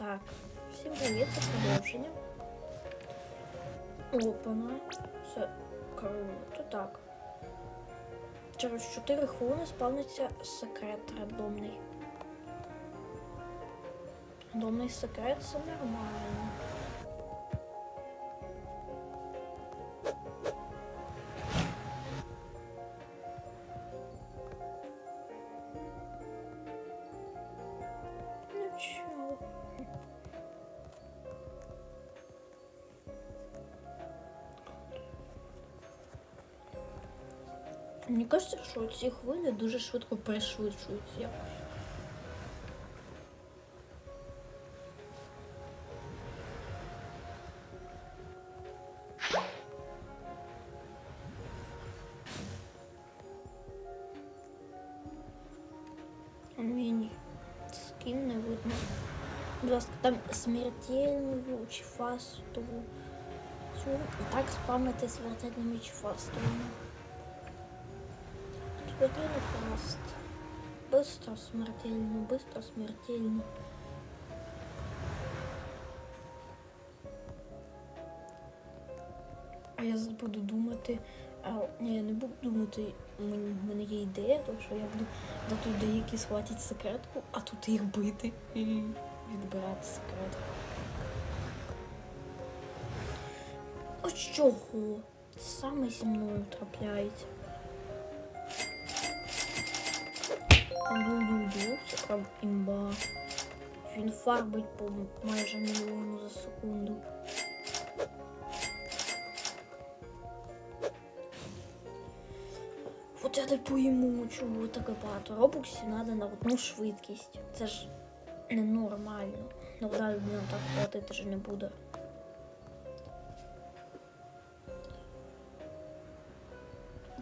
Так, всім привіт, це продовження. Опана. Все круто. Так. Через 4 хвилини спавниться секрет рандомний. Рандомний секрет це нормально. Мені кажеться, що ці хвилі дуже швидко пришвидшуються якось. Мені скін не видно. Будь ласка, там смертельну чи фастову. Цю і так спамити смертельними чи фастовими. Смертельно фаст. Быстро смертельно, быстро смертельно. А я буду думати. А, ні, я не буду думати, у мене є ідея, тому що я буду до тут деякі схватять секретку, а тут їх бити і відбирати секретку. Ось чого? Саме зі мною трапляється. Ду-ду-ду, це прям імба. Він фарбить по майже мільйону за секунду. От я не пойму, чому таке багато робоксів треба на одну швидкість. Це ж ненормально. Ну, одна людина так платити ж не буде.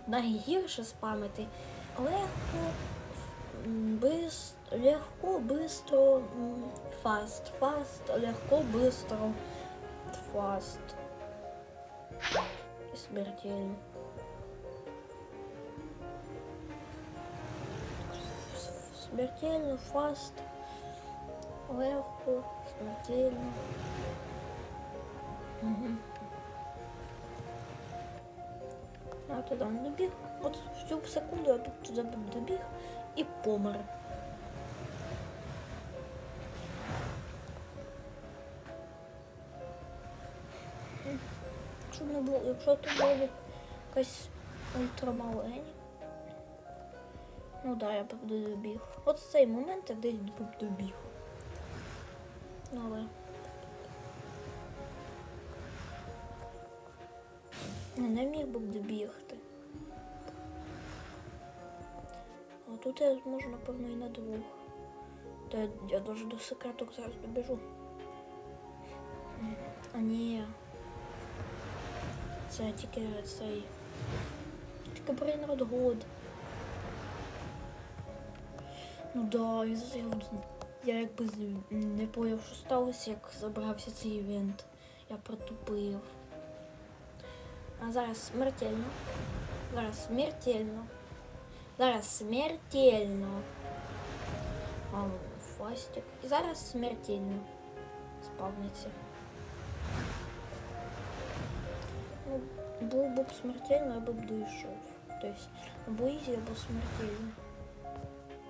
Найгірше спамити легко, м, бис, легко, бистро, м, фаст, фаст, легко, бистро, фаст. І смертельно. Смертельно, фаст, легко, смертельно. Мгм. А туди не добіг. От в цю секунду я б туди б добіг і помер. М. Якщо б не було, якщо тут було б якась ультрамалені. Ну да, я б добіг. От цей момент я десь добіг. Ну, але. Не, не міг би добігти. А тут я зможу, напевно, і на двох. Та я, я дуже до секреток зараз добіжу. А ні. Це тільки цей. Тільки Брейнрод год. Ну да, я, я якби не поняв, що сталося, як забрався цей івент. Я протупив. А зараз смертельно. Зараз смертельно. Зараз смертельно. А, фастик. І зараз смертельно. Спавниться. Ну, був б смертельно, я б дійшов. Тобто, або ізі, або смертельно.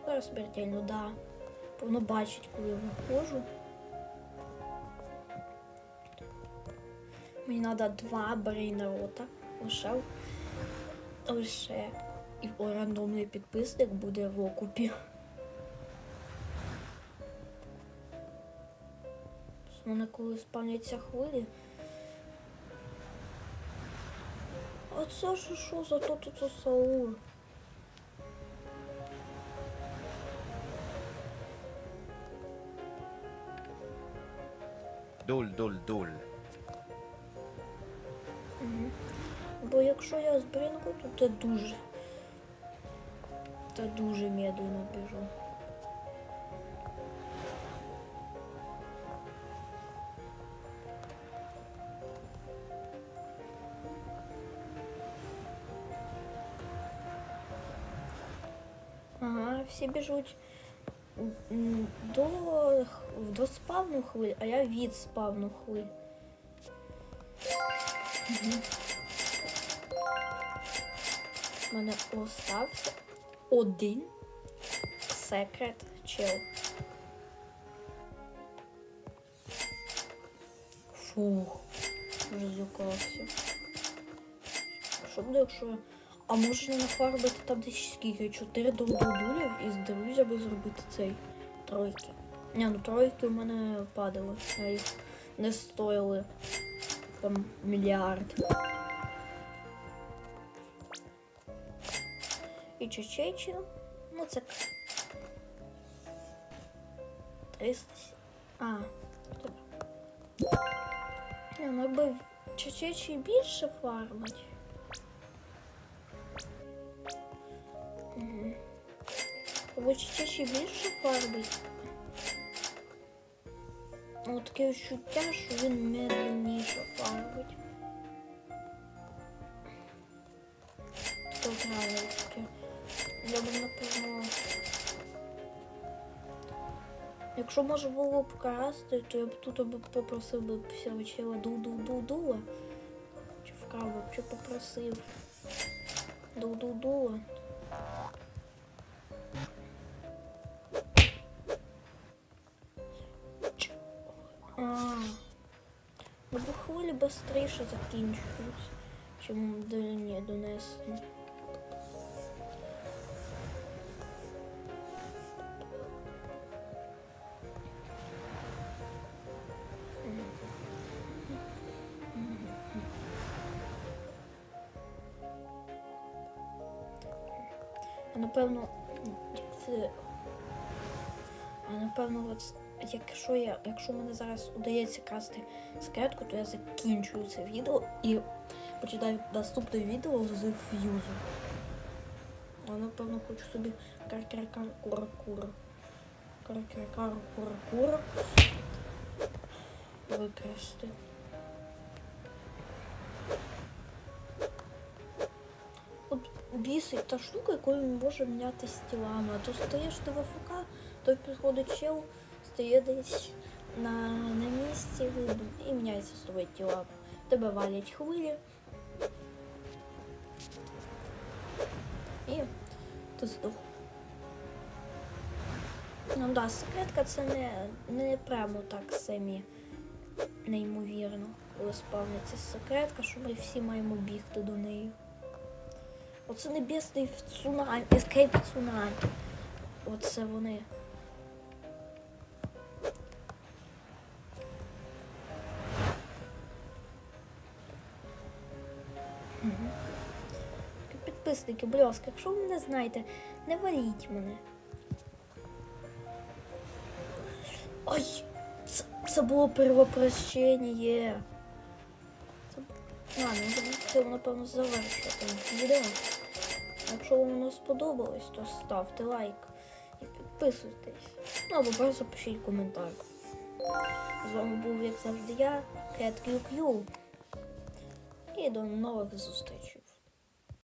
Зараз смертельно, да. Воно бачить, коли я виходжу. Мені треба два брейнрота. Лише, лише. І рандомний підписник буде в окупі. У мене коли спавняться хвилі. А це ж що за то тут Саур? Дуль, дуль, дуль. Угу. Бо якщо я збринку, то це дуже. Та дуже медленно біжу. Ага, всі біжуть до, до спавну хвиль, а я від спавну хвиль. Мгм. У мене остався один секрет чел. Фух, вже злякався. Що буде, якщо. А можна нафарбити там десь скільки? Чотири дурдулів і з друзями зробити цей тройки. Ні, ну тройки в мене падали, а їх не стоїли там мільярд. І чечечі, ну це 300. А, добре. Ну якби чечечі більше фармить. Угу. Або чечечі більше фарбить. Ну, таке відчуття, що він медленніше фарбить. Я б напевно. Якщо можна було б красти, то я б тут би попросив би всього ду-ду-ду-дула. Чи вкрав би, чи попросив. Ду-ду-дула. Ну бо хвилі швидше закінчують, чим до лінії донесені. Напевно, це. Напевно, от якщо я, якщо мене зараз удається красти секретку, то я закінчую це відео і починаю наступне відео з ф'юзу. А напевно хочу собі каркаркар кура кура. Бісить та штука, якою він може мінятися тілами. А то стаєш ти в АФК, то підходить чел, стає десь на, на місці і міняється з тобою тілами. Тебе валять хвилі. І ти здох. Ну да, секретка це не, не прямо так самі неймовірно, коли спавниться секретка, що ми всі маємо бігти до неї. Оце небесний цунамі, ескейп цунамі. Оце вони. Підписники, будь ласка, якщо ви не знаєте, не валіть мене. Ой, це, це було перевоплощення. Ладно, я буду цього, напевно, завершити відео. Якщо воно сподобалось, то ставте лайк і підписуйтесь. Ну або просто пишіть коментар. З вами був, як завжди, я, CatQQ. І до нових зустрічей.